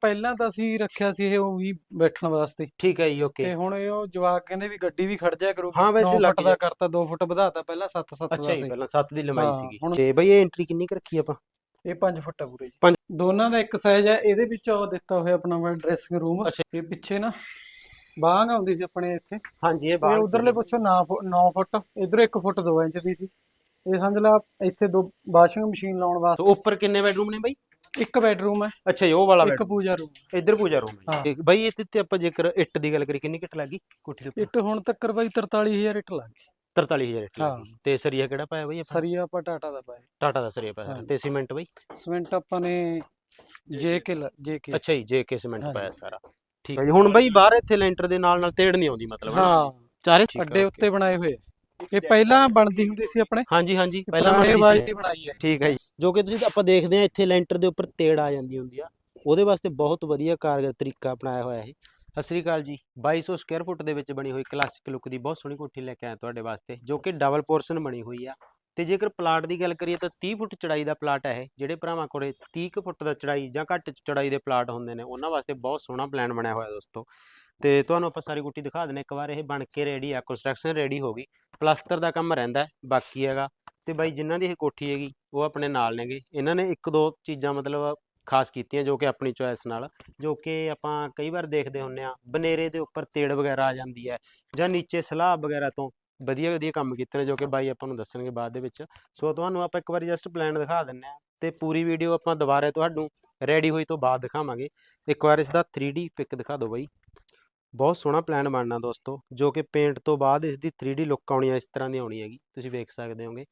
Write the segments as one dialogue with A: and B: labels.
A: ਪਹਿਲਾਂ ਤਾਂ ਅਸੀਂ ਰੱਖਿਆ ਸੀ ਇਹ ਉਹੀ ਬੈਠਣ ਵਾਸਤੇ।
B: ਠੀਕ ਹੈ ਜੀ ਓਕੇ।
A: ਤੇ ਹੁਣ ਇਹ ਉਹ ਜਵਾਕ ਕਹਿੰਦੇ ਵੀ ਗੱਡੀ ਵੀ ਖੜ ਜਾਇਆ ਕਰੂ।
B: ਹਾਂ, ਵੈਸੇ
A: 9
B: ਲੱਗ
A: ਫੁੱਟ ਦਾ ਕਰਤਾ 2 ਫੁੱਟ ਵਧਾਤਾ ਪਹਿਲਾਂ 7 7
B: ਅੱਛਾ
A: ਦਾ
B: ਜੀ
A: ਸੀ।
B: ਪਹਿਲਾਂ 7 ਦੀ ਲੰਬਾਈ
A: ਹਾਂ,
B: ਸੀਗੀ।
A: ਹੁਣ-
B: ਤੇ ਬਈ ਇਹ ਐਂਟਰੀ ਕਿੰਨੀ ਕੁ ਰੱਖੀ ਆਪਾਂ?
A: ਇਹ 5 ਫੁੱਟ ਆ ਪੂਰੇ ਜੀ।
B: ਪੰਜ-
A: ਦੋਨਾਂ ਦਾ ਇੱਕ ਸਾਈਜ਼ ਆ ਇਹਦੇ ਵਿੱਚ ਉਹ ਦਿੱਤਾ ਹੋਇਆ ਆਪਣਾ ਵਾ ਡਰੈਸਿੰਗ ਰੂਮ
B: ਅੱਛਾ।
A: ਇਹ ਪਿੱਛੇ ਨਾ ਬਾਂਗ ਆਉਂਦੀ ਸੀ ਆਪਣੇ ਇੱਥੇ।
B: ਹਾਂਜੀ ਇਹ
A: ਇਹ ਉਧਰਲੇ ਪੁੱਛੋ 9 9 ਫੁੱਟ ਇਧਰ 1 ਫੁੱਟ 2 ਇੰਚ ਦੀ ਸੀ। ਇਹ ਸਮਝ ਲਾ ਇੱਥੇ ਦੋ ਵਾਸ਼ਿੰਗ ਮਸ਼ੀਨ ਲਾਉਣ ਵਾਸਤੇ।
B: ਉੱਪਰ ਕਿੰਨੇ ਬੈਡਰੂਮ ਨੇ ਬਈ?
A: ਇੱਕ ਬੈਡਰੂਮ ਹੈ
B: ਅੱਛਾ ਜੀ ਉਹ ਵਾਲਾ
A: ਇੱਕ ਪੂਜਾ ਰੂਮ
B: ਇੱਧਰ ਪੂਜਾ ਰੂਮ ਹੈ
A: ਹਾਂ।
B: ਜੀ। ਤੇ ਬਈ ਇੱਥੇ ਤੇ ਆਪਾਂ ਜੇਕਰ ਇੱਟ ਦੀ ਗੱਲ ਕਰੀ ਕਿੰਨੀ ਕਿੱਟ ਲੱਗੀ ਕੋਠੀ ਦੇ ਉੱਪਰ
A: ਇੱਟ ਹੁਣ ਤੱਕ ਬਾਈ 43000 ਇੱਟ ਲੱਗ ਗਈ
B: 43000 ਇੱਟ
A: ਹਾਂ।
B: ਲੱਗੀ ਤੇ ਸਰੀਆ ਕਿਹੜਾ ਪਾਇਆ ਬਈ ਆਪਾਂ
A: ਸਰੀਆ ਆਪਾਂ ਟਾਟਾ ਦਾ ਪਾਇਆ
B: ਟਾਟਾ ਦਾ ਸਰੀਆ ਪਾਇਆ।
A: ਹਾਂ।
B: ਤੇ ਸੀਮੈਂਟ ਬਈ
A: ਸਿਮੈਂਟ ਆਪਾਂ ਨੇ ਜੇਕੇ ਜੇਕੇ
B: ਅੱਛਾ ਜੀ ਜੇਕੇ ਸੀਮੈਂਟ
A: ਹਾਂਜੀ।
B: ਪਾਇਆ ਸਾਰਾ ਠੀਕ ਹੈ ਜੀ ਹੁਣ ਬਈ ਬਾਹਰ ਇੱਥੇ ਲੈਂਟਰ ਦੇ ਨਾਲ ਨਾਲ ਤੇੜ ਨਹੀਂ ਆਉਂਦੀ ਮਤਲਬ ਹਨਾ?
A: ਹਾਂ
B: ਚਾਰੇ
A: ਅੱਡੇ। ਉੱਤੇ ਬਣਾਏ ਹੋਏ ਆ। ਇਹ ਪਹਿਲਾਂ ਬਣਦੀ ਹੁੰਦੀ ਸੀ ਆਪਣੇ
B: ਹਾਂਜੀ ਹਾਂਜੀ ਪਹਿਲਾਂ
A: ਪੁਰਾਣੇ
B: ਬਣਦੀ
A: ਰਿਵਾਜ
B: ਸੀ।
A: ਦੀ ਬਣਾਈ ਹੈ
B: ਠੀਕ ਹੈ ਜੀ ਜੋ ਕਿ ਤੁਸੀਂ ਆਪਾਂ ਦੇਖਦੇ ਆ ਇੱਥੇ ਲੈਂਟਰ ਦੇ ਉੱਪਰ ਤੇੜ ਆ ਜਾਂਦੀ ਹੁੰਦੀ ਆ। ਉਹਦੇ ਵਾਸਤੇ ਬਹੁਤ ਵਧੀਆ ਕਾਰਗਰ ਤਰੀਕਾ ਅਪਣਾਇਆ ਹੋਇਆ ਇਹ। ਸਤਿ ਸ੍ਰੀ ਅਕਾਲ ਜੀ। 2200 ਸਕੁਅਰ ਫੁੱਟ ਦੇ ਵਿੱਚ ਬਣੀ ਹੋਈ ਕਲਾਸਿਕ ਲੁੱਕ ਦੀ ਬਹੁਤ ਸੋਹਣੀ ਕੋਠੀ ਲੈ ਕੇ ਆਇਆ ਤੁਹਾਡੇ ਵਾਸਤੇ, ਜੋ ਕਿ ਡਬਲ ਪੋਰਸ਼ਨ ਬਣੀ ਹੋਈ ਆ। ਤੇ ਜੇਕਰ ਪਲਾਟ ਦੀ ਗੱਲ ਕਰੀਏ ਤਾਂ 30 ਫੁੱਟ ਚੜਾਈ ਦਾ ਪਲਾਟ ਹੈ ਇਹ, ਜਿਹੜੇ ਭਰਾਵਾਂ ਕੋਲੇ 30 ਕੁ ਫੁੱਟ ਦਾ ਚੜਾਈ ਜਾਂ ਘੱਟ ਚੜਾਈ ਦੇ ਪਲਾਟ ਹੁੰਦੇ ਨੇ, ਉਹਨਾਂ ਵਾਸਤੇ ਬਹੁਤ ਸੋਹਣਾ ਪਲਾਨ ਬਣਿਆ ਹੋਇਆ ਦੋਸਤੋ। ਤੇ ਤੁਹਾਨੂੰ ਆਪਾਂ ਸਾਰੀ ਕੋਠੀ ਦਿਖਾ ਦਿੰਨੇ ਇੱਕ ਵਾਰ ਇਹ ਬਣ ਕੇ ਰੈਡੀ ਆ ਕੰਸਟਰਕਸ਼ਨ ਰੈਡੀ ਹੋ ਗਈ। ਪਲਸਤਰ ਦਾ ਕੰਮ ਰਹਿੰਦਾ ਬਾਕੀ ਹੈਗਾ ਤੇ ਬਾਈ ਜਿਨ੍ਹਾਂ ਦੀ ਇਹ ਕੋਠੀ ਹੈਗੀ, ਉਹ ਆਪਣੇ ਨਾਲ ਨੇਗੇ। ਇਹਨਾਂ ਨੇ ਇੱਕ ਦੋ ਚੀਜ਼ਾਂ ਮਤਲਬ ਖਾਸ ਕੀਤੀਆਂ ਜੋ ਕਿ ਆਪਣੀ ਚੋਇਸ ਨਾਲ, ਜੋ ਕਿ ਆਪਾਂ ਕਈ ਵਾਰ ਦੇਖਦੇ ਹੁੰਨੇ ਆ, ਬਨੇਰੇ ਦੇ ਉੱਪਰ ਤੇੜ ਵਗੈਰਾ ਆ ਜਾਂਦੀ ਹੈ ਜਾਂ ਨੀਚੇ ਸਲਾਬ ਵਗੈਰਾ ਤੋਂ ਵਧੀਆ ਵਧੀਆ ਕੰਮ ਕੀਤੇ ਨੇ, ਜੋ ਕਿ ਬਾਈ ਆਪਾਂ ਨੂੰ ਦੱਸਣਗੇ ਬਾਅਦ ਦੇ ਵਿੱਚ। ਸੋ ਤੁਹਾਨੂੰ ਆਪਾਂ ਇੱਕ ਵਾਰੀ ਜਸਟ ਪਲਾਨ ਦਿਖਾ ਦਿੰਨੇ ਆ ਤੇ ਪੂਰੀ ਵੀਡੀਓ ਆਪਾਂ ਦੁਬਾਰਾ ਤੁਹਾਨੂੰ ਰੈਡੀ ਹੋਈ ਤੋਂ ਬਾਅਦ ਦਿਖਾਵਾਂਗੇ। ਇੱਕ ਵਾਰ ਇਸ ਦਾ 3D ਪਿਕ ਦਿਖਾ ਦਿਓ ਬਾਈ। ਬਹੁਤ ਸੋਹਣਾ ਪਲਾਨ ਬਣਨਾ ਦੋਸਤੋ, ਜੋ ਕਿ ਪੇਂਟ ਤੋਂ ਬਾਅਦ ਇਸ ਦੀ 3D ਲੁੱਕ ਆਉਣੀ ਹੈ ਇਸ ਤਰ੍ਹਾਂ ਦੀ ਆਉਣੀ ਹੈਗੀ। ਤੁਸੀਂ ਵੇਖ ਸਕਦੇ ਹੋਗੇ।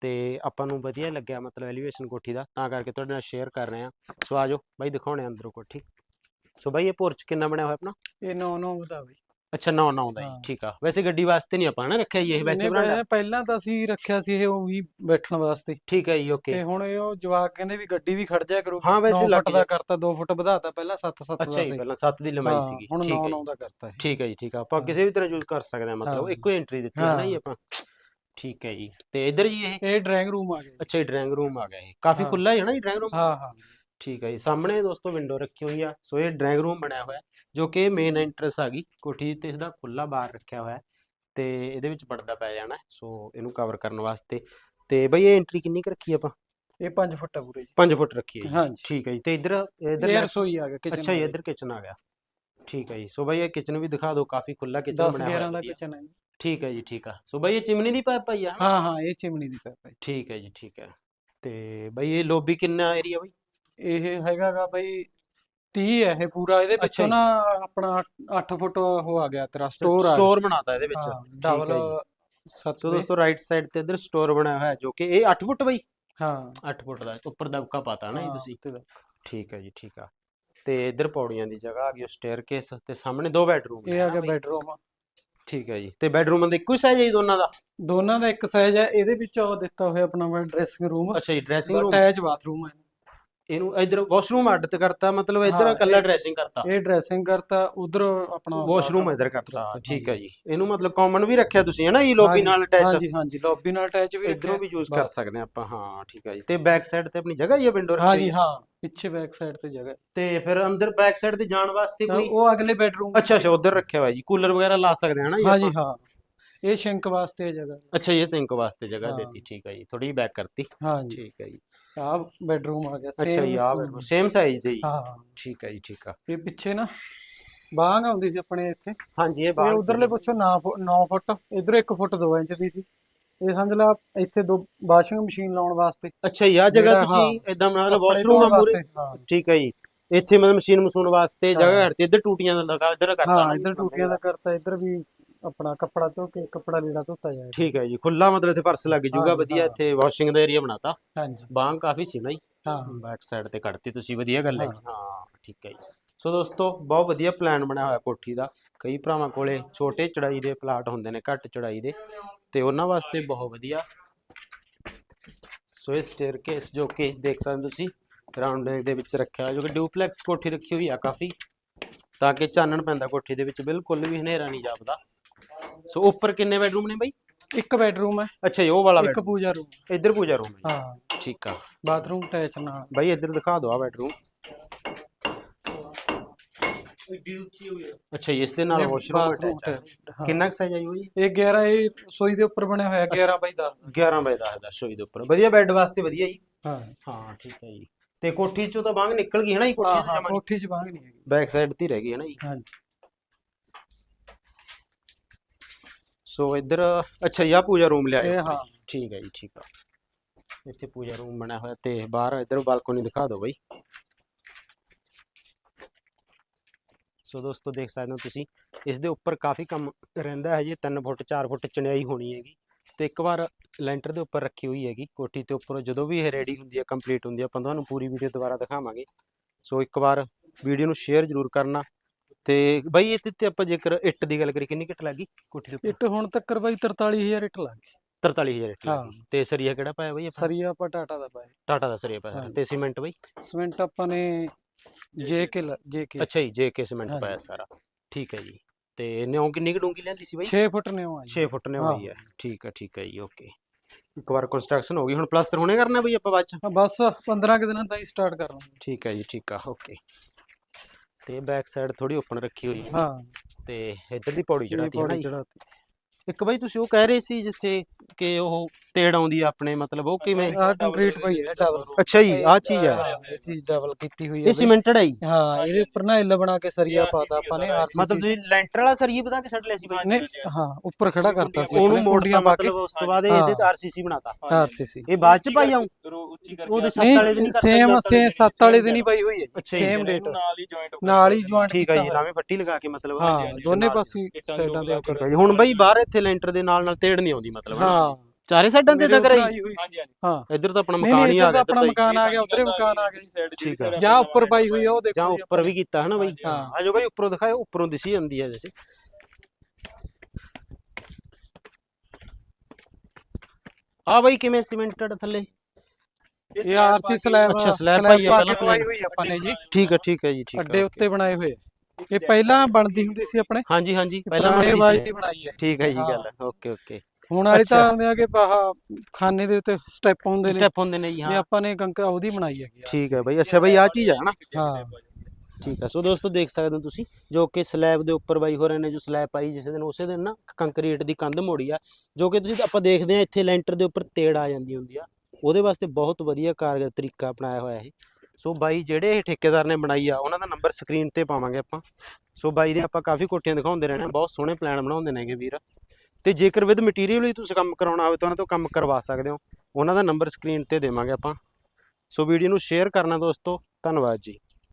B: ਤੇ ਆਪਾਂ ਨੂੰ ਵਧੀਆ ਲੱਗਿਆ ਮਤਲਬ ਐਲੀਵੇਸ਼ਨ ਕੋਠੀ ਦਾ ਤਾਂ ਕਰਕੇ ਤੁਹਾਡੇ ਨਾਲ ਸ਼ੇਅਰ ਕਰ ਰਹੇ ਹਾਂ। ਸੋ ਆਜੋ ਬਾਈ ਦਿਖਾਉਣੇ ਆ ਅੰਦਰੋਂ ਕੋਠੀ। ਸੋ ਬਾਈ ਇਹ ਪੋਰਚ ਕਿੰਨਾ ਬਣਿਆ ਹੋਇਆ ਆਪਣਾ?
A: ਇਹ 9 9 ਦਾ ਬਈ।
B: ਅੱਛਾ 9 9 ਦਾ ਜੀ। ਠੀਕ ਆ। ਵੈਸੇ ਗੱਡੀ ਵਾਸਤੇ ਨਹੀਂ ਆਪਾਂ ਨਾ ਰੱਖਿਆ ਜੀ ਇਹ ਵੈਸੇ ਬਣਾਇਆ?
A: ਪਹਿਲਾਂ- ਤਾਂ ਅਸੀਂ ਰੱਖਿਆ ਸੀ ਇਹ ਉਹੀ ਬੈਠਣ ਵਾਸਤੇ
B: ਠੀਕ ਹੈ ਜੀ ਓਕੇ।
A: ਤੇ ਹੁਣ ਇਹ ਉਹ ਜਵਾਕ ਕਹਿੰਦੇ ਵੀ ਗੱਡੀ ਵੀ ਖੜ ਜਾਇਆ ਕਰੂ।
B: ਹਾਂ, ਵੈਸੇ
A: 9
B: ਲੱਗ
A: ਦਾ
B: ਜਾ-
A: ਕਰਤਾ 2 ਫੁੱਟ ਵਧਾਤਾ ਪਹਿਲਾਂ 7 7
B: ਅੱਛਾ
A: ਦਾ
B: ਜੀ
A: ਸੀ।
B: ਪਹਿਲਾਂ 7 ਦੀ ਲੰਬਾਈ ਸੀਗੀ।
A: ਹੁਣ
B: ਠੀਕ
A: 9
B: ਹੈ ਜੀ।
A: 9 ਦਾ ਕਰਤਾ ਇਹ।
B: ਠੀਕ ਹੈ ਜੀ ਠੀਕ ਆ ਆਪਾਂ। ਕਿਸੇ ਵੀ ਤਰ੍ਹਾਂ ਯੂਜ਼ ਕਰ ਸਕਦੇ ਹਾਂ ਮਤਲਬ
A: ਹਾਂ।
B: ਇੱਕੋ ਐਂਟਰੀ ਦਿੱਤੀ ਹੈ ਨਾ ਜੀ। ਆਪਾਂ। ਠੀਕ ਹੈ ਜੀ। ਤੇ ਇੱਧਰ ਜੀ ਇਹ?
A: ਇਹ ਡਰਾਇੰਗ ਰੂਮ ਆ ਗਿਆ
B: ਅੱਛਾ ਜੀ ਡਰਾਇੰਗ ਰੂਮ ਆ ਗਿਆ ਇਹ। ਕਾਫੀ
A: ਹਾਂ।
B: ਖੁੱਲਾ ਹੈ ਨਾ ਜੀ ਡਰਾਇੰਗ ਰੂਮ
A: ਹਾਂ ਹਾਂ।
B: ਠੀਕ ਹੈ ਜੀ। ਸਾਹਮਣੇ ਦੋਸਤੋ ਵਿੰਡੋ ਰੱਖੀ ਹੋਈ ਆ। ਸੋ ਇਹ ਡਰਾਇੰਗ ਰੂਮ ਬਣਿਆ ਹੋਇਆ ਹੈ, ਜੋ ਕਿ ਮੇਨ ਐਂਟਰੈਂਸ ਆ ਗਈ। ਕੋਠੀ ਤੇ ਇਸਦਾ ਖੁੱਲਾ ਬਾਰ ਰੱਖਿਆ ਹੋਇਆ ਹੈ। ਤੇ ਇਹਦੇ ਵਿੱਚ ਪਰਦਾ ਪੈ ਜਾਣਾ ਹੈ, ਸੋ ਇਹਨੂੰ ਕਵਰ ਕਰਨ ਵਾਸਤੇ। ਤੇ ਬਈ ਇਹ ਐਂਟਰੀ ਕਿੰਨੀ ਕੁ ਰੱਖੀ ਆਪਾਂ?
A: ਇਹ 5 ਫੁੱਟ ਆ ਪੂਰੇ ਜੀ।
B: 5 ਫੁੱਟ ਰੱਖੀ ਹੈ ਜੀ।
A: ਹਾਂਜੀ।
B: ਠੀਕ ਹੈ ਜੀ। ਤੇ ਇੱਧਰ ਇੱਧਰ
A: ਇਹ ਰਸੋਈ ਆ ਗਿਆ ਕਿਚਨ
B: ਅੱਛਾ ਜੀ ਇੱਧਰ ਕਿਚਨ ਆ ਗਿਆ। ਠੀਕ ਹੈ ਜੀ। ਸੋ ਬਈ ਇਹ ਕਿਚਨ ਵੀ ਦਿਖਾ ਦਿਓ। ਕਾਫੀ ਖੁੱਲਾ ਕਿਚਨ
A: 10
B: ਬਣਿਆ ਹੋਇਆ
A: 11 ਦਾ। ਕਿਚਨ ਹੈ ਜੀ।
B: ਠੀਕ ਹੈ ਜੀ ਠੀਕ ਆ। ਸੋ ਬਈ ਇਹ ਚਿਮਨੀ ਦੀ ਪਾਈਪ ਆ ਹਨਾ?
A: ਹਾਂ ਹਾਂ ਇਹ ਚਿਮਨੀ ਦੀ ਪਾਈਪ ਹੈ।
B: ਠੀਕ ਹੈ ਜੀ ਠੀਕ ਹੈ। ਤੇ ਬਈ ਇਹ ਲੌਬੀ ਕਿੰਨਾ ਏਰੀਆ ਬਈ?
A: ਇਹ ਹੈਗਾਗਾ ਬਈ 30 ਹੈ ਇਹ ਪੂਰਾ ਇਹਦੇ
B: ਅੱਛਾ
A: ਵਿੱਚੋਂ
B: ਜੀ।
A: ਨਾ ਆਪਣਾ 8 ਫੁੱਟ ਉਹ ਆ ਗਿਆ ਤੇਰਾ ਸਟੋਰ ਆ
B: ਸਟੋਰ ਬਣਾਤਾ ਇਹਦੇ ਵਿੱਚ।
A: ਡਬਲ
B: ਹੈ ਜੀ।
A: 7
B: ਸੋ ਦੋਸਤੋ ਰਾਈਟ ਸਾਈਡ ਤੇ ਇੱਧਰ ਸਟੋਰ ਬਣਾਇਆ ਹੋਇਆ ਹੈ, ਜੋ ਕਿ ਇਹ 8 ਫੁੱਟ ਬਈ?
A: ਹਾਂ।
B: 8 ਫੁੱਟ ਦਾ ਉੱਪਰ ਦਬਕਾ ਪਾਤਾ ਨਾ ਜੀ
A: ਹਾਂ,
B: ਤੁਸੀਂ।
A: ਉੱਤੇ ਦਾ।
B: ਠੀਕ ਹੈ ਜੀ ਠੀਕ ਆ। ਤੇ ਇੱਧਰ ਪੌੜੀਆਂ ਦੀ ਜਗ੍ਹਾ ਆ ਗਈ ਸਟੇਅਰਕੇਸ ਤੇ ਸਾਹਮਣੇ ਦੋ ਬੈਡਰੂਮ
A: ਇਹ ਆ ਗਿਆ ਬੈਡਰੂਮ
B: ਠੀਕ ਹੈ ਜੀ ਤੇ ਬੈਡਰੂਮਾਂ ਦਾ ਇੱਕੋ ਹੀ ਸਾਈਜ਼ ਹੈ ਜੀ ਦੋਨਾਂ ਦਾ?
A: ਦੋਨਾਂ ਦਾ ਇੱਕ ਸਾਈਜ਼ ਹੈ ਇਹਦੇ ਵਿੱਚ ਉਹ ਦਿੱਤਾ ਹੋਇਆ ਆਪਣਾ ਡਰੈਸਿੰਗ ਰੂਮ
B: ਅੱਛਾ ਜੀ ਡਰੈਸਿੰਗ ਰੂਮ
A: ਅਟੈਚ ਬਾਥਰੂਮ ਹੈ।
B: ਇਹਨੂੰ ਇੱਧਰ ਵਾਸ਼ਰੂਮ ਅੱਡ ਤੇ ਕਰਤਾ ਮਤਲਬ ਇੱਧਰ
A: ਹਾਂ,
B: ਇਕੱਲਾ
A: ਇਹ-
B: ਡਰੈਸਿੰਗ ਕਰਤਾ
A: ਇਹ ਡਰੈਸਿੰਗ ਕਰਤਾ ਉਧਰ ਆਪਣਾ
B: ਵਾਸ਼ਰੂਮ ਇੱਧਰ ਕਰਤਾ ਠੀਕ ਹੈ ਜੀ ਇਹਨੂੰ ਮਤਲਬ ਕਾਮਨ ਵੀ ਰੱਖਿਆ ਤੁਸੀਂ ਹੈ ਨਾ ਇਹ ਲੌਬੀ ਨਾਲ ਅਟੈਚ
A: ਹਾਂਜੀ ਹਾਂਜੀ ਲੌਬੀ ਨਾਲ ਅਟੈਚ ਵੀ
B: ਇਧਰੋਂ। ਵੀ ਯੂਜ਼ ਕਰ
A: ਬਸ।
B: ਸਕਦੇ ਹਾਂ ਆਪਾਂ ਹਾਂ ਠੀਕ ਹੈ ਜੀ ਤੇ ਬੈਕ ਸਾਈਡ ਤੇ ਆਪਣੀ ਜਗ੍ਹਾ ਹੀ ਹੈ ਵਿੰਡੋ
A: ਹਾਂਜੀ ਹਾਂ ਪਿੱਛੇ ਬੈਕ ਸਾਈਡ ਤੇ ਜਗ੍ਹਾ ਹੈ।
B: ਤੇ ਫਿਰ ਅੰਦਰ ਬੈਕ ਸਾਈਡ ਤੇ ਜਾਣ ਵਾਸਤੇ
A: ਤਾਂ
B: ਕੋਈ
A: ਉਹ ਅਗਲੇ ਬੈਡਰੂਮ
B: ਅੱਛਾ ਅੱਛਾ ਉਧਰ ਰੱਖਿਆ ਹੋਇਆ ਜੀ ਕੂਲਰ ਵਗੈਰਾ ਲਾ ਸਕਦੇ ਹਾਂ ਨਾ ਜੀ
A: ਹਾਂਜੀ
B: ਆਪਾਂ?
A: ਹਾਂ ਇਹ ਸ਼ਿੰਕ ਵਾਸਤੇ ਹੈ ਜਗ੍ਹਾ
B: ਅੱਛਾ ਇਹ ਸਿੰਕ ਵਾਸਤੇ ਜਗ੍ਹਾ
A: ਹਾਂ।
B: ਦਿੱਤੀ ਠੀਕ ਹੈ ਜੀ ਥੋੜੀ ਬੈਕ ਕਰਤੀ
A: ਹਾਂਜੀ
B: ਠੀਕ ਹੈ ਜੀ
A: ਆਹ ਬੈਡਰੂਮ ਆ ਗਿਆ
B: ਅੱਛਾ ਜੀ ਆ
A: ਹਮ,
B: ਸੇਮ ਸਾਈਜ਼ ਦੇ ਜੀ।
A: ਹਾਂ
B: ਠੀਕ ਹੈ ਜੀ ਠੀਕ ਆ।
A: ਇਹ ਪਿੱਛੇ ਨਾ ਬਾਂਗ ਆਉਂਦੀ ਸੀ ਆਪਣੇ ਇੱਥੇ।
B: ਹਾਂਜੀ ਇਹ
A: ਇਹ
B: ਬਾਹਰ
A: ਉਧਰਲੇ ਪੁੱਛੋ 9 9 ਫੁੱਟ ਇਧਰ 1 ਫੁੱਟ 2 ਇੰਚ ਦੀ ਸੀ। ਇਹ ਸਮਝ ਲਾ ਇੱਥੇ ਦੋ ਵਾਸ਼ਿੰਗ ਮਸ਼ੀਨ ਲਾਉਣ ਵਾਸਤੇ।
B: ਅੱਛਾ ਜੀ ਆ ਜਗ੍ਹਾ
A: ਜਿਹੜਾ,
B: ਤੁਸੀਂ ਇਦਾਂ ਬਣਾ ਲਓ
A: ਕੱਪੜੇ
B: ਵਾਸ਼ਰੂਮ ਆ
A: ਧੋਣ
B: ਮੂਰੇ
A: ਵਾਸਤੇ, ਹਾਂ।
B: ਠੀਕ ਹੈ ਜੀ। ਇੱਥੇ ਮਤਲਬ ਮਸ਼ੀਨ ਮਸ਼ੂਨ ਵਾਸਤੇ ਜਗ੍ਹਾ
A: ਹਾਂ।
B: ਕਰਤੀ ਇੱਧਰ ਟੂਟੀਆਂ ਦਾ ਲਗਾ ਇੱਧਰ ਕਰਤਾ।
A: ਹਾਂ
B: ਜੀ
A: ਇਧਰ ਟੂਟੀਆਂ ਦਾ ਕਰਤਾ ਇਧਰ ਵੀ ਆਪਣਾ ਕੱਪੜਾ ਧੋ ਕੇ ਕੱਪੜਾ ਲੀੜਾ ਧੋਤਾ ਜਾਏ।
B: ਠੀਕ ਹੈ ਜੀ ਖੁੱਲਾ ਮਤਲਬ ਇੱਥੇ ਪਰਸ ਲੱਗ ਜੂਗਾ
A: ਹਾਂ,
B: ਵਧੀਆ
A: ਹਾਂ।
B: ਇੱਥੇ ਵਾਸ਼ਿੰਗ ਦਾ ਏਰੀਆ ਬਣਾਤਾ।
A: ਹਾਂਜੀ।
B: ਬਾਂਗ ਕਾਫੀ ਸੀ ਨਾ ਜੀ।
A: ਹਾਂ।
B: ਬੈਕ ਸਾਈਡ ਤੇ ਕੱਢਤੀ ਤੁਸੀਂ ਵਧੀਆ ਗੱਲ ਹੈ ਜੀ।
A: ਹਾਂ।
B: ਠੀਕ ਹੈ ਜੀ। ਸੋ ਦੋਸਤੋ ਬਹੁਤ ਵਧੀਆ ਪਲਾਨ ਬਣਿਆ ਹੋਇਆ ਕੋਠੀ ਦਾ। ਕਈ ਭਰਾਵਾਂ ਕੋਲੇ ਛੋਟੇ ਚੜਾਈ ਦੇ ਪਲਾਟ ਹੁੰਦੇ ਨੇ ਘੱਟ ਚੜਾਈ ਦੇ। ਤੇ ਉਹਨਾਂ ਵਾਸਤੇ ਬਹੁਤ ਵਧੀਆ। ਸੋ ਇਹ ਸਟੇਅਰਕੇਸ ਜੋ ਕਿ ਦੇਖ ਸਕਦੇ ਹੋ ਤੁਸੀਂ ਰਾਉਂਡ ਦੇ ਵਿੱਚ ਰੱਖਿਆ ਹੋਇਆ ਜੋ ਕਿ ਡਿਊਪਲੈਕਸ ਕੋਠੀ ਰੱਖੀ ਹੋਈ ਆ ਕਾਫੀ। ਤਾਂ ਕਿ ਚਾਨਣ ਪੈਂਦਾ ਕੋਠੀ ਦੇ ਵਿੱਚ ਬਿਲਕੁਲ ਵੀ ਹਨੇਰਾ ਨਹੀਂ ਜਾਪਦਾ। ਸੋ ਉੱਪਰ ਕਿੰਨੇ ਬੈਡਰੂਮ ਨੇ ਬਾਈ?
A: ਇੱਕ ਬੈਡਰੂਮ ਹੈ।
B: ਅੱਛਾ ਜੀ ਉਹ ਵਾਲਾ
A: ਇੱਕ
B: ਬੈਡਰੂਮ
A: ਪੂਜਾ ਰੂਮ
B: ਇੱਧਰ ਪੂਜਾ ਰੂਮ ਹੈ
A: ਹਾਂ।
B: ਠੀਕ ਆ।
A: ਬਾਥਰੂਮ ਅਟੈਚ ਨਾਲ।
B: ਬਾਈ ਇੱਧਰ ਦਿਖਾ ਦਿਓ ਆ ਬੈਡਰੂਮ ਅੱਛਾ ਜੀ, ਇਸ ਦੇ ਨਾਲ
A: ਇਹ
B: ਵਾਸ਼ਰੂਮ
A: bathroom
B: ਅਟੈਚ ਹੈ।
A: attached, ਹਾਂ।
B: ਕਿੰਨਾ ਕੁ ਸਾਈਜ਼ ਆਈ ਹੋਈ
A: ਇਹ 11 ਇਹ ਸੋਈ ਦੇ ਉੱਪਰ ਬਣਿਆ ਹੋਇਆ 11 ਬਾਈ 10
B: 11 ਬਾਈ 10 ਦਾ ਸ਼ੋਈ ਦੇ ਉੱਪਰ। ਵਧੀਆ ਬੈੱਡ ਵਾਸਤੇ ਵਧੀਆ ਜੀ।
A: ਹਾਂ।
B: ਹਾਂ ਠੀਕ ਹੈ ਜੀ। ਤੇ ਕੋਠੀ ਚੋਂ ਤਾਂ ਬਾਂਗ ਨਿਕਲ ਗਈ ਹੈ ਨਾ ਜੀ ਕੋਠੀ
A: ਹਾਂ
B: ਤੋਂ
A: ਹਾਂ
B: ਜਮਾਂ।
A: ਕੋਠੀ ਚ ਬਾਂਗ ਨਹੀਂ ਹੈਗੀ।
B: ਬੈਕ ਸਾਈਡ ਤੇ ਹੀ ਰਹਿ ਗਈ ਹੈ ਨਾ ਜੀ।
A: ਹਾਂਜੀ।
B: ਸੋ ਇੱਧਰ, ਅੱਛਾ ਯਾ ਪੂਜਾ ਰੂਮ ਲਿਆ
A: ਇਹ ਹਾਂ,
B: ਠੀਕ ਹੈ ਜੀ, ਠੀਕ ਆ। ਇੱਥੇ ਪੂਜਾ ਰੂਮ ਬਣਿਆ ਹੋਇਆ ਤੇ ਬਾਹਰ ਇੱਧਰ ਬਾਲਕੋਨੀ ਦਿਖਾ ਦਿਓ ਬਈ। ਸੋ ਦੋਸਤੋ, ਦੇਖ ਸਕਦੇ ਹੋ ਤੁਸੀਂ, ਇਸ ਦੇ ਉੱਪਰ ਕਾਫੀ ਕੰਮ ਰਹਿੰਦਾ ਹੈ ਜੀ 3 ਫੁੱਟ 4 ਫੁੱਟ ਚਣਾਈ ਹੋਣੀ ਹੈਗੀ ਤੇ ਇੱਕ ਵਾਰ ਲੈਂਟਰ ਦੇ ਉੱਪਰ ਰੱਖੀ ਹੋਈ ਹੈਗੀ, ਕੋਠੀ ਤੇ ਉੱਪਰ ਜਦੋਂ ਵੀ ਇਹ ਰੈਡੀ ਹੁੰਦੀ ਹੈ ਕੰਪਲੀਟ ਹੁੰਦੀ ਹੈ, ਆਪਾਂ ਤੁਹਾਨੂੰ ਪੂਰੀ ਵੀਡੀਓ ਦੁਬਾਰਾ ਦਿਖਾਵਾਂਗੇ। ਸੋ ਇੱਕ ਵਾਰ ਵੀਡੀਓ ਨੂੰ ਸ਼ੇਅਰ ਜ਼ਰੂਰ ਕਰਨਾ ਤੇ ਬਈ ਇਹਦੇ ਤੇ ਆਪਾਂ ਜੇਕਰ ਇੱਟ ਦੀ ਗੱਲ ਕਰੀ ਕਿੰਨੀ ਕਿੱਟ ਲੱਗੀ ਕੋਠੀ ਦੇ ਉੱਪਰ।
A: ਇੱਟ ਹੁਣ ਤੱਕ ਬਾਈ 43000 ਇੱਟ ਲੱਗ ਗਈ।
B: 43000 ਇੱਟ
A: ਹਾਂ।
B: ਲੱਗੀ ਤੇ ਸਰੀਆ ਕਿਹੜਾ ਪਾਇਆ ਬਈ ਆਪਾਂ?
A: ਸਰੀਆ ਆਪਾਂ ਟਾਟਾ ਦਾ ਪਾਇਆ।
B: ਟਾਟਾ ਦਾ ਸਰੀਆ ਪਾਇਆ। ਤੇ ਸੀਮੈਂਟ ਬਈ?
A: ਸਿਮੈਂਟ ਆਪਾਂ ਨੇ ਜੇ ਕੇ ਜੇ ਕੇ।
B: ਅੱਛਾ ਜੀ ਜੇਕੇ ਸੀਮੈਂਟ
A: ਹਾਂਜੀ।
B: ਪਾਇਆ ਸਾਰਾ। ਠੀਕ ਹੈ ਜੀ। ਤੇ ਨਿਉ ਕਿੰਨੀ ਕੁ ਡੂੰਗੀ ਲੈਂਦੀ ਸੀ ਬਈ?
A: 6 ਫੁੱਟ ਨੇ ਉਹ
B: 6 ਫੁੱਟ ਨੇ। ਹੋਈ ਹੈ। ਠੀਕ ਹੈ ਠੀਕ ਹੈ ਜੀ ਓਕੇ। ਇੱਕ ਵਾਰ ਕੰਸਟਰਕਸ਼ਨ ਹੋ ਗਈ। ਹੁਣ ਪਲਸਤਰ ਹੁਣੇ ਕਰਨਾ ਬਈ ਆਪਾਂ ਬਾਅਦ ਚ?
A: ਹਾਂ ਬਸ 15 ਕੁ ਦਿਨਾਂ ਤਾਈਂ ਸਟਾਰਟ ਕਰ ਲਾਂਗੇ।
B: ਠੀਕ ਹੈ ਜੀ ਠੀਕ ਆ ਓਕੇ। ਤੇ ਬੈਕ ਸਾਈਡ ਥੋੜੀ ਓਪਨ ਰੱਖੀ ਹੋਈ ਹੈ
A: ਹਾਂ।
B: ਤੇ ਇੱਧਰ ਦੀ ਪੌੜੀ ਚੜਾਤੀ ਹੈ ਨਾ ਜੀ?
A: ਚੜਾਤੀ
B: ਇੱਕ ਬਈ ਤੁਸੀਂ ਉਹ ਕਹਿ ਰਹੇ ਸੀ ਜਿੱਥੇ ਕਿ ਉਹ ਤੇੜ ਆਉਂਦੀ ਆ ਆਪਣੇ ਮਤਲਬ ਉਹ ਕਿਵੇਂ?
A: ਆਹ ਕੰਕਰੀਟ ਪਈ ਹੈ ਡਬਲ
B: ਅੱਛਾ ਜੀ ਆਹ ਚੀਜ਼ ਹੈ
A: ਇਹ ਚੀਜ਼ ਡਬਲ ਕੀਤੀ ਹੋਈ ਹੈ
B: ਇਹ। ਸੀਮੈਂਟਡ ਹੈ ਜੀ?
A: ਹਾਂ ਇਹਦੇ ਉੱਪਰ ਨਾ ਇੱਲ ਬਣਾ ਕੇ ਸਰੀਆ ਪਾਤਾ ਆਪਾਂ ਨੇ ਆਰਸੀਸੀ
B: ਮਤਲਬ ਤੁਸੀਂ ਲੈਂਟਰ ਵਾਲਾ ਸਰੀਏ ਬਤਾ ਕੇ ਛੱਡ ਲਿਆ ਸੀ ਬਈ?
A: ਨੇ ਹਾਂ ਉੱਪਰ ਖੜਾ ਕਰਤਾ ਸੀ
B: ਉਹਨੂੰ ਮੋੜੀਆਂ
A: ਪਾ ਕੇ।
B: ਮਤਲਬ ਉਸ ਤੋਂ ਬਾਅਦ ਇਹਦੇ
A: ਹਾਂ।
B: ਤੇ ਆਰਸੀਸੀ ਬਣਾਤਾ।
A: ਆਰਸੀਸੀ
B: ਇਹ ਬਾਅਦ ਚ ਪਾਈ ਆਉਂ
C: ਉੱਚੀ ਕਰਕੇ
B: ਉਹਦੇ
C: ਆ-
B: ਵਾਲੇ
A: ਸੇਮ ਸੇਮ
B: ਦੀ
A: ਸੱਤ ਵਾਲੇ ਦੀ ਨਹੀਂ ਪਾਈ ਹੋਈ ਹੈ। ਸੇਮ ਡੇਟ
C: ਨਾਲ ਹੀ ਜੁਆਇੰਟ
A: ਨਾਲ ਹੀ ਜੁਆਇੰਟ
B: ਠੀਕ ਹੈ ਜੀ ਲਾਵੇਂ ਪੱਟੀ ਲਗਾ ਕੇ ਮਤਲਬ
A: ਹਾਂ ਦੋਨੇ। ਪਾਸੇ ਸਾਈਡਾਂ ਦੇ ਉੱਪਰ।
B: ਹੈ ਹੁਣ ਬਈ ਬਾਹਰ ਇੱਥੇ ਲੈਂਟਰ ਦੇ ਨਾਲ ਨਾਲ ਤੇੜ ਨਹੀਂ ਆਉਂਦੀ ਮਤਲਬ?
A: ਹਾਂ।
B: ਚਾਰੇ ਸਾਈਡਾਂ ਤੇ ਤਾਂ ਕਰਾਈ
C: ਹਾਂਜੀ ਹਾਂਜੀ।
A: ਹਾਂ।
B: ਇੱਧਰ ਤਾਂ ਆਪਣਾ ਮਕਾਨ ਹੀ ਆ ਗਿਆ
A: ਆਪਣਾ ਮਕਾਨ ਆ ਗਿਆ ਉਧਰੇ ਮਕਾਨ ਆ ਗਿਆ ਜੀ।
B: ਠੀਕ ਆ।
A: ਜਾਂ ਉੱਪਰ ਪਾਈ ਹੋਈ ਆ ਉਹ ਦੇਖੋ ਜੀ
B: ਉੱਪਰ ਵੀ ਕੀਤਾ ਹੈ। ਨਾ ਬਈ। ਆਜੋ ਬਈ ਉੱਪਰੋਂ ਦਿਖਾਓ ਉੱਪਰੋਂ ਦਿਸੀ ਜਾਂਦੀ ਹੈ ਜੈਸੇ ਆ ਬਈ ਕਿਵੇਂ ਸੀਮੈਂਟਡ ਥੱਲੇ?
A: ਇਹ ਆਰਸੀ ਸਲੈਬ
B: ਅੱਛਾ, slab ਪਾਈ ਆ ਪਹਿਲਾਂ।
A: ਪਾਈ ਹੋਈ ਆ ਆਪਾਂ ਨੇ ਜੀ।
B: ਠੀਕ ਹੈ ਠੀਕ ਹੈ ਜੀ ਠੀਕ
A: ਅੱਡੇ
B: ਹੈ
A: ਉੱਤੇ ਬਣਾਏ ਹੋਏ। ਇਹ ਪਹਿਲਾਂ ਬਣਦੀ ਹੁੰਦੀ ਸੀ ਆਪਣੇ?
B: ਹਾਂਜੀ ਹਾਂਜੀ ਪਹਿਲਾਂ ਬਣਦੀ ਸੀ।
A: ਬਣਾਈ ਹੈ।
B: ਠੀਕ ਹੈ ਜੀ
A: ਹਾਂ।
B: ਗੱਲ ਓਕੇ ਓਕੇ।
A: ਹੁਣ ਵਾਲੀ ਤਾਂ। ਹੁੰਦੇ ਆ ਕਿ ਆਹ ਖਾਨੇ ਦੇ ਉੱਤੇ ਸਟੈਪ ਹੁੰਦੇ ਨੇ।
B: ਸਟੈਪ ਹੁੰਦੇ ਨੇ ਜੀ
A: ਇਹ
B: ਹਾਂ।
A: ਆਪਾਂ ਨੇ ਕੰਕਰ ਉਹਦੀ ਬਣਾਈ ਹੈਗੀ
B: ਠੀਕ ਹੈ ਬਈ ਅੱਛਾ ਬਈ ਆ ਚੀਜ਼ ਹੈ ਨਾ?
A: ਹਾਂ।
B: ਠੀਕ ਹੈ ਸੋ ਦੋਸਤੋ ਦੇਖ ਸਕਦੇ ਹੋ ਤੁਸੀਂ ਜੋ ਕਿ ਸਲੈਬ ਦੇ ਉੱਪਰ ਬਾਈ ਹੋਰਾਂ ਨੇ ਜੋ ਸਲੈਬ ਪਾਈ ਜਿਸ ਦਿਨ ਉਸੇ ਦਿਨ ਨਾ ਕੰਕਰੀਟ ਦੀ ਕੰਧ ਮੋੜੀ ਆ ਜੋ ਕਿ ਤੁਸੀਂ ਆਪਾਂ ਦੇਖਦੇ ਆ ਇੱਥੇ ਲੈਂਟਰ ਦੇ ਉੱਪਰ ਤੇੜ ਆ ਜਾਂਦੀ ਹੁੰਦੀ ਆ। ਉਹਦੇ ਵਾਸਤੇ ਬਹੁਤ ਵਧੀਆ ਕਾਰਗਰ ਤਰੀਕਾ ਅਪਣਾਇਆ ਹੋਇਆ ਇਹ। ਸੋ ਬਾਈ ਜਿਹੜੇ ਇਹ ਠੇਕੇਦਾਰ ਨੇ ਬਣਾਈ ਆ, ਉਹਨਾਂ ਦਾ ਨੰਬਰ ਸਕਰੀਨ ਤੇ ਪਾਵਾਂਗੇ ਆਪਾਂ। ਸੋ ਬਾਈ ਦੇ ਆਪਾਂ ਕਾਫੀ ਕੋਠੀਆਂ ਦਿਖਾਉਂਦੇ ਰਹਿਣਾ, ਬਹੁਤ ਸੋਹਣੇ ਪਲਾਨ ਬਣਾਉਂਦੇ ਨੇਗੇ ਵੀਰ। ਤੇ ਜੇਕਰ ਵਿਦ ਮਟੀਰੀਅਲ ਵੀ ਤੁਸੀਂ ਕੰਮ ਕਰਾਉਣਾ ਹੋਵੇ ਤਾਂ ਉਹਨਾਂ ਤੋਂ ਕੰਮ ਕਰਵਾ ਸਕਦੇ ਹੋ। ਉਹਨਾਂ ਦਾ ਨੰਬਰ ਸਕਰੀਨ ਤੇ ਦੇਵਾਂਗੇ ਆਪਾਂ। ਸੋ ਵੀਡੀਓ ਨੂੰ ਸ਼ੇਅਰ ਕਰਨਾ ਦੋਸਤੋ, ਧੰਨਵਾਦ ਜੀ।